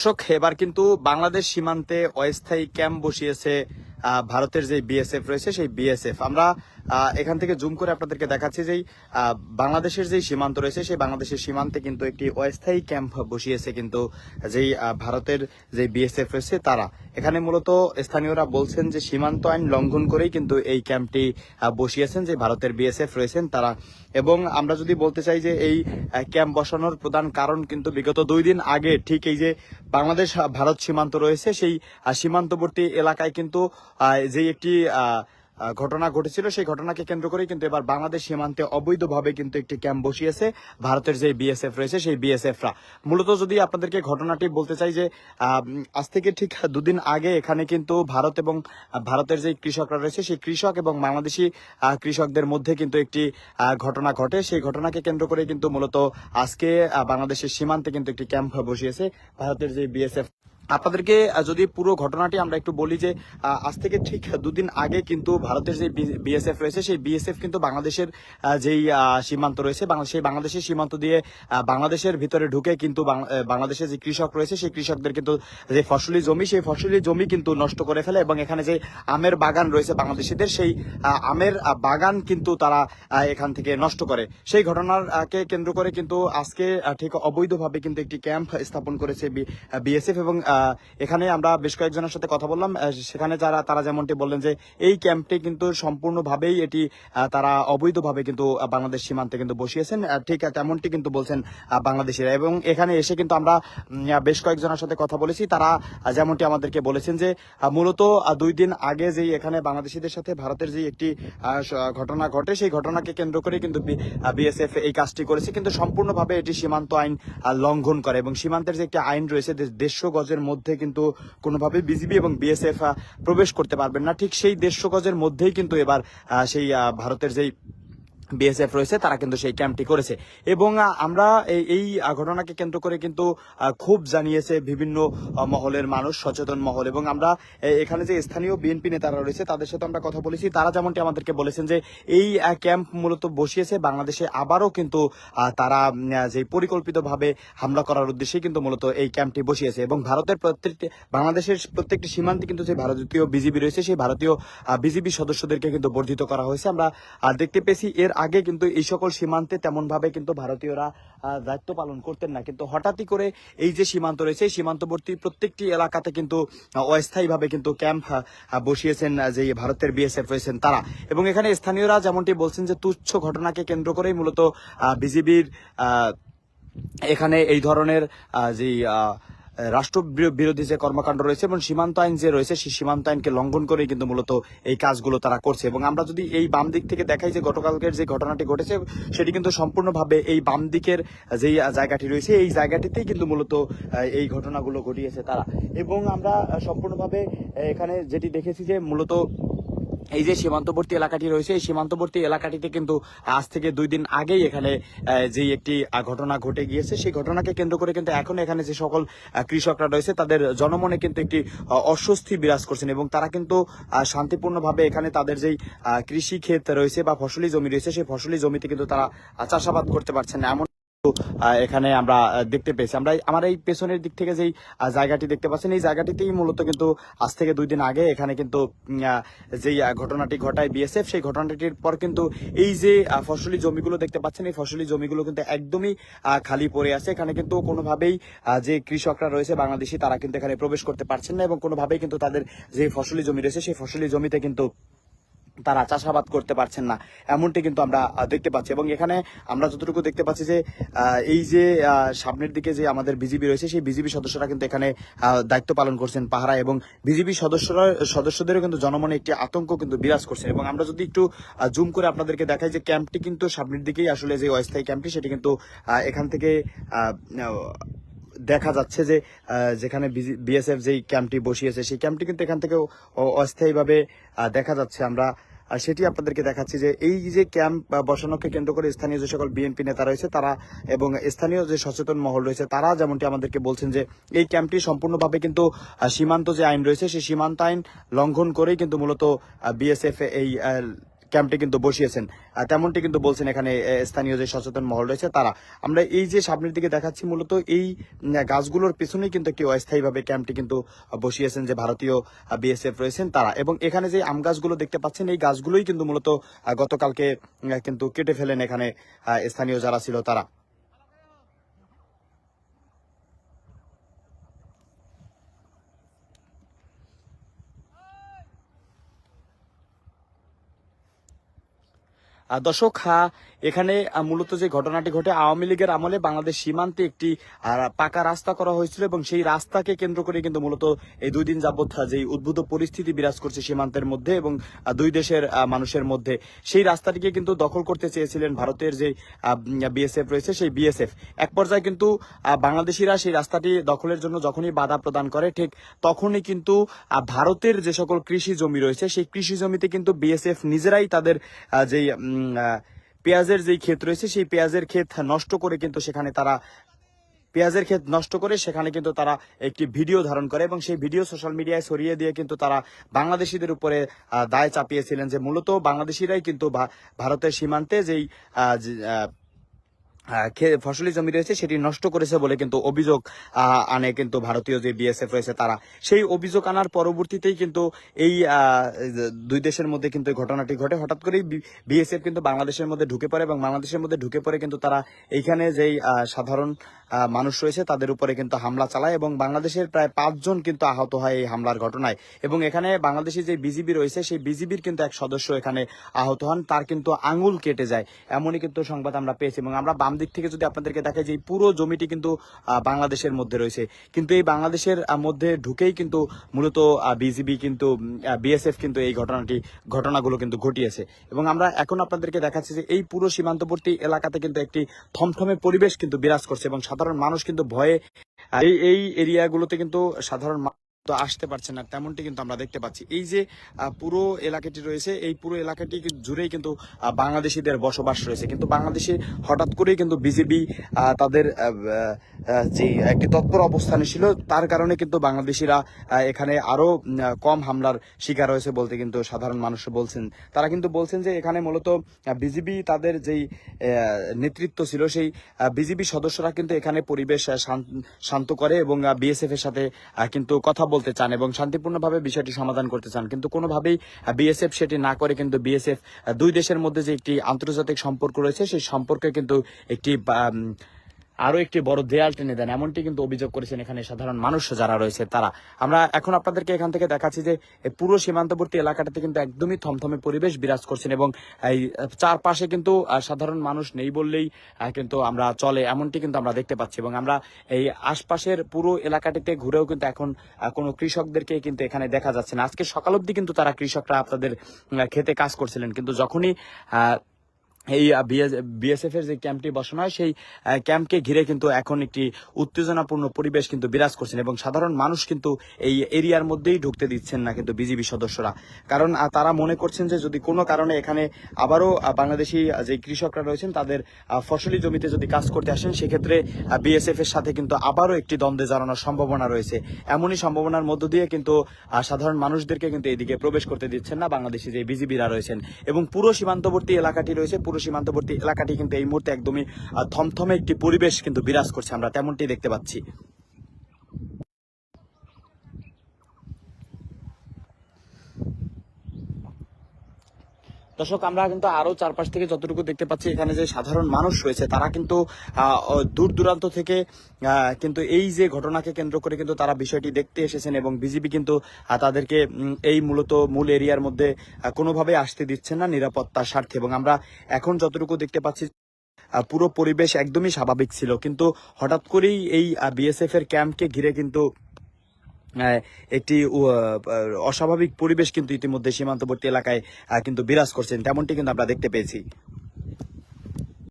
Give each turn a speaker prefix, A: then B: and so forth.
A: দর্শক এবার কিন্তু বাংলাদেশ সীমান্তে অস্থায়ী ক্যাম্প বসিয়েছে ভারতের যে বিএসএফ রয়েছে, সেই বিএসএফ আমরা এখান থেকে জুম করে আপনাদেরকে দেখাচ্ছি যে বাংলাদেশের যে সীমান্ত রয়েছে, সেই বাংলাদেশের সীমান্তে কিন্তু একটি অস্থায়ী ক্যাম্প বসিয়েছে কিন্তু যেই ভারতের যে বিএসএফ রয়েছে তারা। এখানে মূলত স্থানীয়রা বলছেন যে সীমান্ত আইন লঙ্ঘন করেই কিন্তু এই ক্যাম্পটি বসিয়েছেন যে ভারতের বিএসএফ রয়েছেন তারা। এবং আমরা যদি বলতে চাই যে এই ক্যাম্প বসানোর প্রধান কারণ কিন্তু বিগত দুই দিন আগে ঠিক এই যে বাংলাদেশ ভারত সীমান্ত রয়েছে, সেই সীমান্তবর্তী এলাকায় কিন্তু যে একটি ঘটনা ঘটেছিল, সেই ঘটনাকে কেন্দ্র করেই কিন্তু এবার বাংলাদেশ সীমান্তে অবৈধভাবে কিন্তু একটি ক্যাম্প বসিয়েছে। ভারতের যে বিএসএফ রয়েছে, সেই বিএসএফরা মূলত যদি আপনাদেরকে ঘটনাটি বলতে চাই যে আজ থেকে ঠিক দুদিন আগে এখানে কিন্তু ভারত এবং ভারতের যে কৃষকরা রয়েছে, সেই কৃষক এবং বাংলাদেশি কৃষকদের মধ্যে কিন্তু একটি ঘটনা ঘটে। সেই ঘটনাকে কেন্দ্র করে কিন্তু মূলত আজকে বাংলাদেশের সীমান্তে কিন্তু একটি ক্যাম্প বসিয়েছে ভারতের যে বিএসএফ আপনাদেরকে যদি পুরো ঘটনাটি আমরা একটু বলি যে আজ থেকে ঠিক দুদিন আগে কিন্তু ভারতের যে বিএসএফ রয়েছে সেই বিএসএফ কিন্তু বাংলাদেশের যেই সীমান্ত রয়েছে সেই বাংলাদেশের সীমান্ত দিয়ে বাংলাদেশের ভিতরে ঢুকে কিন্তু বাংলাদেশের যে কৃষক রয়েছে সেই কৃষকদের কিন্তু যে ফসলি জমি সেই ফসলি জমি কিন্তু নষ্ট করে ফেলে এবং এখানে যে আমের বাগান রয়েছে বাংলাদেশিদের সেই আমের বাগান কিন্তু তারা এখান থেকে নষ্ট করে। সেই ঘটনার আহ, কে কেন্দ্র করে কিন্তু আজকে ঠিক অবৈধভাবে কিন্তু একটি ক্যাম্প স্থাপন করেছে বিএসএফ এবং এখানে আমরা বেশ কয়েকজনের সাথে কথা বললাম। সেখানে যারা, তারা যেমনটি বললেন যে এই ক্যাম্পটি কিন্তু সম্পূর্ণভাবেই এটি তারা অবৈধভাবে কিন্তু বাংলাদেশ সীমান্তে কিন্তু বসিয়েছেন। ঠিক তেমনটি কিন্তু বলছেন বাংলাদেশিরা। এবং এখানে এসে কিন্তু আমরা বেশ কয়েকজনের সাথে কথা বলেছি। তারা যেমনটি আমাদেরকে বলেছেন যে মূলত দুই দিন আগে যেই এখানে বাংলাদেশিদের সাথে ভারতের যে একটি ঘটনা ঘটে, সেই ঘটনাকে কেন্দ্র করে কিন্তু বিএসএফ এই কাজটি করেছে। কিন্তু সম্পূর্ণভাবে এটি সীমান্ত আইন লঙ্ঘন করে। এবং সীমান্তের যে একটি আইন রয়েছে যে দেড়শো গজের মধ্যে কিন্তু কোনোভাবে বিজিবি এবং বিএসএফ প্রবেশ করতে পারবেন না। ঠিক সেই দেড়শো মধ্যেই কিন্তু এবার সেই ভারতের যেই বিএসএফ রয়েছে, তারা কিন্তু সেই ক্যাম্পটি করেছে। এবং আমরা এই- ঘটনাকে কেন্দ্র করে কিন্তু খুব জানিয়েছে বিভিন্ন মহলের মানুষ, সচেতন মহল। এবং আমরা এখানে যে স্থানীয় বিএনপি নেতারা রয়েছে, তাদের সাথে আমরা কথা বলেছি। তারা যেমনটি আমাদেরকে বলেছেন যে, এই ক্যাম্প মূলত বসিয়েছে, বাংলাদেশে আবারও কিন্তু তারা যে পরিকল্পিতভাবে হামলা করার উদ্দেশ্যে কিন্তু মূলত এই ক্যাম্পটি বসিয়েছে। এবং ভারতের প্রত্যেকটি, বাংলাদেশের প্রত্যেকটি সীমান্তে কিন্তু যে ভারতীয় বিজিবি রয়েছে, সেই ভারতীয় বিজিবি সদস্যদেরকে কিন্তু বর্ধিত করা হয়েছে। আমরা দেখতে পেয়েছি, এর আগে কিন্তু এই সকল সীমান্তে তেমন ভাবে কিন্তু ভারতীয়রা দায়িত্ব পালন করতেন না। কিন্তু হঠাৎই করে এই যে সীমান্ত রয়েছে সীমান্তবর্তী প্রত্যেকটি এলাকাতে কিন্তু অস্থায়ীভাবে কিন্তু ক্যাম্প বসিয়েছেন যে ভারতের বিএসএফ রয়েছেন তারা। এবং এখানে স্থানীয়রা যেমনটি বলছেন যে তুচ্ছ ঘটনাকে কেন্দ্র করেই মূলত বিজিবির এখানে এই ধরনের যে রাষ্ট্র বিরোধী যে কর্মকাণ্ড রয়েছে এবং সীমান্ত আইন যে রয়েছে, সেই সীমান্ত আইনকে লঙ্ঘন করেই কিন্তু মূলত এই কাজগুলো তারা করছে। এবং আমরা যদি এই বাম দিক থেকে দেখাই যে গতকালকের যে ঘটনাটি ঘটেছে, সেটি কিন্তু সম্পূর্ণভাবে এই বাম দিকের যেই জায়গাটি রয়েছে, এই জায়গাটিতেই কিন্তু মূলত এই ঘটনাগুলো ঘটিয়েছে তারা। এবং আমরা সম্পূর্ণভাবে এখানে যেটি দেখেছি যে মূলত এই যে সীমান্তবর্তী এলাকাটি রয়েছে, এই সীমান্তবর্তী এলাকাটিতে কিন্তু আজ থেকে দুই দিন আগেই এখানে যে একটি ঘটনা ঘটে গিয়েছে, সেই ঘটনাকে কেন্দ্র করে কিন্তু এখন এখানে যে সকল কৃষকরা রয়েছে, তাদের জনমনে কিন্তু একটি অস্বস্তি বিরাজ করছেন এবং তারা কিন্তু শান্তিপূর্ণভাবে এখানে তাদের যেই কৃষি ক্ষেত রয়েছে বা ফসলি জমি রয়েছে, সেই ফসলি জমিতে কিন্তু তারা চাষাবাদ করতে পারছেন এমন এখানে আমরা দেখতে পেয়েছি। আমরা আমার এই পেছনের দিক থেকে যেই জায়গাটি দেখতে পাচ্ছেন, এই জায়গাটিতেই মূলত কিন্তু আজ থেকে দুই দিন আগে এখানে কিন্তু যেই ঘটনাটি ঘটায় বিএসএফ সেই ঘটনাটির পর কিন্তু এই যে ফসলি জমিগুলো দেখতে পাচ্ছেন, এই ফসলি জমিগুলো কিন্তু একদমই খালি পড়ে আছে। এখানে কিন্তু কোনোভাবেই যে কৃষকরা রয়েছে বাংলাদেশি, তারা কিন্তু এখানে প্রবেশ করতে পারছেন না এবং কোনোভাবেই কিন্তু তাদের যে ফসলি জমি রয়েছে, সেই ফসলি জমিতে কিন্তু তারা চাষাবাদ করতে পারছেন না। এমনটি কিন্তু আমরা দেখতে পাচ্ছি। এবং এখানে আমরা যতটুকু দেখতে পাচ্ছি যে এই যে সামনের দিকে যে আমাদের বিজিবি রয়েছে, সেই বিজিবি সদস্যরা কিন্তু এখানে দায়িত্ব পালন করছেন পাহারা এবং বিজিবি সদস্যরা, সদস্যদেরও কিন্তু জনমনে একটি আতঙ্ক কিন্তু বিরাজ করছে। এবং আমরা যদি একটু জুম করে আপনাদেরকে দেখাই যে ক্যাম্পটি কিন্তু সামনের দিকেই আসলে যে অস্থায়ী ক্যাম্পটি, সেটি কিন্তু এখান থেকে দেখা যাচ্ছে যে যেখানে বিএসএফ যেই ক্যাম্পটি বসিয়েছে, সেই ক্যাম্পটি কিন্তু এখান থেকে অস্থায়ীভাবে দেখা যাচ্ছে। আমরা আর সেটি আপনাদেরকে দেখাচ্ছি যে এই যে ক্যাম্প বসানোকে কেন্দ্র করে স্থানীয় যে সকল বিএনপি নেতা রয়েছে, তারা এবং স্থানীয় যে সচেতন মহল রয়েছে, তারা যেমনটি আমাদেরকে বলছেন যে এই ক্যাম্পটি সম্পূর্ণভাবে কিন্তু সীমান্ত যে আইন রয়েছে, সেই সীমান্ত আইন লঙ্ঘন করেই কিন্তু মূলত বিএসএফ এই ক্যাম্পটি কিন্তু বসিয়েছেন। তেমনটি কিন্তু বলছেন এখানে স্থানীয় যে সচেতন মহল রয়েছে, তারা। আমরা এই যে সামনের দিকে দেখাচ্ছি, মূলত এই গাছগুলোর পেছনেই কিন্তু কেউ অস্থায়ীভাবে ক্যাম্পটি কিন্তু বসিয়েছেন যে ভারতীয় বিএসএফ রয়েছেন তারা। এবং এখানে যে আম গাছগুলো দেখতে পাচ্ছেন, এই গাছগুলোই কিন্তু মূলত গতকালকে কিন্তু কেটে ফেলেন এখানে স্থানীয় যারা ছিল তারা। দর্শক এখানে মূলত যে ঘটনাটি ঘটে আওয়ামী লীগের আমলে বাংলাদেশ সীমান্তে একটি পাকা রাস্তা করা হয়েছিল এবং সেই রাস্তাকে কেন্দ্র করে কিন্তু মূলত এই দুই দিন যাবৎ যে উদ্ভূত পরিস্থিতি বিরাজ করছে সীমান্তের মধ্যে এবং দুই দেশের মানুষের মধ্যে। সেই রাস্তাটিকে কিন্তু দখল করতে চেয়েছিলেন ভারতের যে বিএসএফ রয়েছে সেই বিএসএফ। এক পর্যায়ে কিন্তু বাংলাদেশিরা সেই রাস্তাটি দখলের জন্য যখনই বাধা প্রদান করে ঠিক তখনই কিন্তু ভারতের যে সকল কৃষি জমি রয়েছে সেই কৃষি জমিতে কিন্তু বিএসএফ নিজেরাই তাদের আহ, পেঁয়াজের যেই ক্ষেত রয়েছে, সেই পেঁয়াজের ক্ষেত নষ্ট করে কিন্তু সেখানে তারা পেঁয়াজের ক্ষেত নষ্ট করে সেখানে কিন্তু তারা একটি ভিডিও ধারণ করে এবং সেই ভিডিও সোশ্যাল মিডিয়ায় সরিয়ে দিয়ে কিন্তু তারা বাংলাদেশিদের উপরে দায় চাপিয়েছিলেন যে মূলত বাংলাদেশিরাই কিন্তু ভারতের সীমান্তে যেই ফসলি জমি রয়েছে, সেটি নষ্ট করেছে বলে কিন্তু অভিযোগ আনে কিন্তু ভারতীয় যে বিএসএফ রয়েছে তারা। সেই অভিযোগ আনার পরবর্তীতেই কিন্তু এই দুই দেশের মধ্যে কিন্তু ঘটনাটি ঘটে। হঠাৎ করেই বিএসএফ কিন্তু বাংলাদেশের মধ্যে ঢুকে পড়ে এবং বাংলাদেশের মধ্যে ঢুকে পড়ে কিন্তু তারা এইখানে যেই সাধারণ মানুষ রয়েছে তাদের উপরে কিন্তু হামলা চালায় এবং বাংলাদেশের প্রায় পাঁচজন কিন্তু আহত হয় এই হামলার ঘটনায়। এবং এখানে বাংলাদেশি যে বিজিবি রয়েছে, সেই বিজিবির কিন্তু এক সদস্য এখানে আহত হন। তার কিন্তু আঙুল কেটে যায়, এমনই কিন্তু সংবাদ আমরা পেয়েছি। এবং আমরা বাম দিক থেকে যদি আপনাদেরকে দেখাই যে পুরো জমিটি কিন্তু বাংলাদেশের মধ্যে রয়েছে। কিন্তু এই বাংলাদেশের মধ্যে ঢুকেই কিন্তু মূলত বিজিবি কিন্তু বিএসএফ কিন্তু এই ঘটনাটি, ঘটনাগুলো কিন্তু ঘটিয়েছে। এবং আমরা এখন আপনাদেরকে দেখাচ্ছি যে এই পুরো সীমান্তবর্তী এলাকাতে কিন্তু একটি থমথমে পরিবেশ কিন্তু বিরাজ করছে এবং সাধারণ মানুষ কিন্তু ভয়ে এই এরিয়াগুলোতে কিন্তু সাধারণ তো আসতে পারছে না তেমনটি কিন্তু আমরা দেখতে পাচ্ছি। এই যে পুরো এলাকাটি রয়েছে এই পুরো এলাকাটি জুড়েই কিন্তু বাংলাদেশিদের বসবাস রয়েছে। কিন্তু বাংলাদেশে হঠাৎ করেই কিন্তু বিজেপি তাদের যে একটি তৎপর অবস্থানে ছিল তার কারণে কিন্তু বাংলাদেশিরা এখানে আরও উম, আহ, কম হামলার শিকার হয়েছে বলতে কিন্তু সাধারণ মানুষ বলছেন। তারা কিন্তু বলছেন যে এখানে মূলত বিজেপি তাদের যেই নেতৃত্ব ছিল সেই বিজেপি সদস্যরা কিন্তু এখানে পরিবেশ শান্ত করে এবং বিএসএফ এর সাথে কিন্তু কথা বলতে চান এবং শান্তিপূর্ণভাবে বিষয়টি সমাধান করতে চান, কিন্তু কোনোভাবেই বিএসএফ সেটি না করে কিন্তু বিএসএফ দুই দেশের মধ্যে যে একটি আন্তর্জাতিক সম্পর্ক রয়েছে, সেই সম্পর্কে কিন্তু একটি আরও একটি বড় দেয়াল টেনে দেন। এমনটি কিন্তু অভিযোগ করেছেন এখানে সাধারণ মানুষ যারা রয়েছে তারা। আমরা এখন আপনাদেরকে এখান থেকে দেখাচ্ছি যে পুরো সীমান্তবর্তী এলাকাটাতে কিন্তু একদমই থমথমে পরিবেশ বিরাজ করছেন এবং এই চারপাশে কিন্তু সাধারণ মানুষ নেই বললেই কিন্তু আমরা চলে। এমনটি কিন্তু আমরা দেখতে পাচ্ছি এবং আমরা এই আশপাশের পুরো এলাকাটিতে ঘুরেও কিন্তু এখন কোনো কৃষকদেরকে কিন্তু এখানে দেখা যাচ্ছে না। আজকে সকাল অবধি কিন্তু তারা কৃষকরা আপনাদের খেতে কাজ করছিলেন। কিন্তু যখনই এই বিএসএফ এর যে ক্যাম্পটি বসানো হয়, সেই ক্যাম্পকে ঘিরে কিন্তু এখন একটি উত্তেজনাপূর্ণ পরিবেশ কিন্তু বিরাজ করছেন এবং সাধারণ মানুষ কিন্তু এই এরিয়ার মধ্যেই ঢুকতে দিচ্ছেন না কিন্তু বিজিবি সদস্যরা। কারণ তারা মনে করছেন যে যদি কোনো কারণে এখানে আবারও বাংলাদেশি যে কৃষকরা রয়েছেন, তাদের ফসলি জমিতে যদি কাজ করতে আসেন, সেক্ষেত্রে বিএসএফ এর সাথে কিন্তু আবারও একটি দ্বন্দ্বে জড়ানোর সম্ভাবনা রয়েছে। এমনই সম্ভাবনার মধ্য দিয়ে কিন্তু সাধারণ মানুষদেরকে কিন্তু এদিকে প্রবেশ করতে দিচ্ছেন না বাংলাদেশি যে বিজিবিরা রয়েছেন। এবং পুরো সীমান্তবর্তী এলাকাটি রয়েছে পুরো সীমান্তবর্তী এলাকাটি কিন্তু এই মুহূর্তে একদমই থমথমে একটি পরিবেশ কিন্তু বিরাজ করছে আমরা, তেমনটি দেখতে পাচ্ছি। দর্শক, আমরা কিন্তু আরও চারপাশ থেকে যতটুকু দেখতে পাচ্ছি, এখানে যে সাধারণ মানুষ রয়েছে, তারা কিন্তু দূর দূরান্ত থেকে কিন্তু এই যে ঘটনাকে কেন্দ্র করে কিন্তু তারা বিষয়টি দেখতে এসেছেন এবং বিজিবি কিন্তু তাদেরকে এই মূলত মূল এরিয়ার মধ্যে কোনোভাবে আসতে দিচ্ছেন না নিরাপত্তার স্বার্থে এবং আমরা এখন যতটুকু দেখতে পাচ্ছি পুরো পরিবেশ একদমই স্বাভাবিক ছিল। কিন্তু হঠাৎ করেই এই বিএসএফ এর ক্যাম্পকে ঘিরে কিন্তু একটি অস্বাভাবিক পরিবেশ কিন্তু ইতিমধ্যে সীমান্তবর্তী এলাকায় কিন্তু বিরাজ করছেন। তেমনটি কিন্তু আমরা দেখতে পেয়েছি।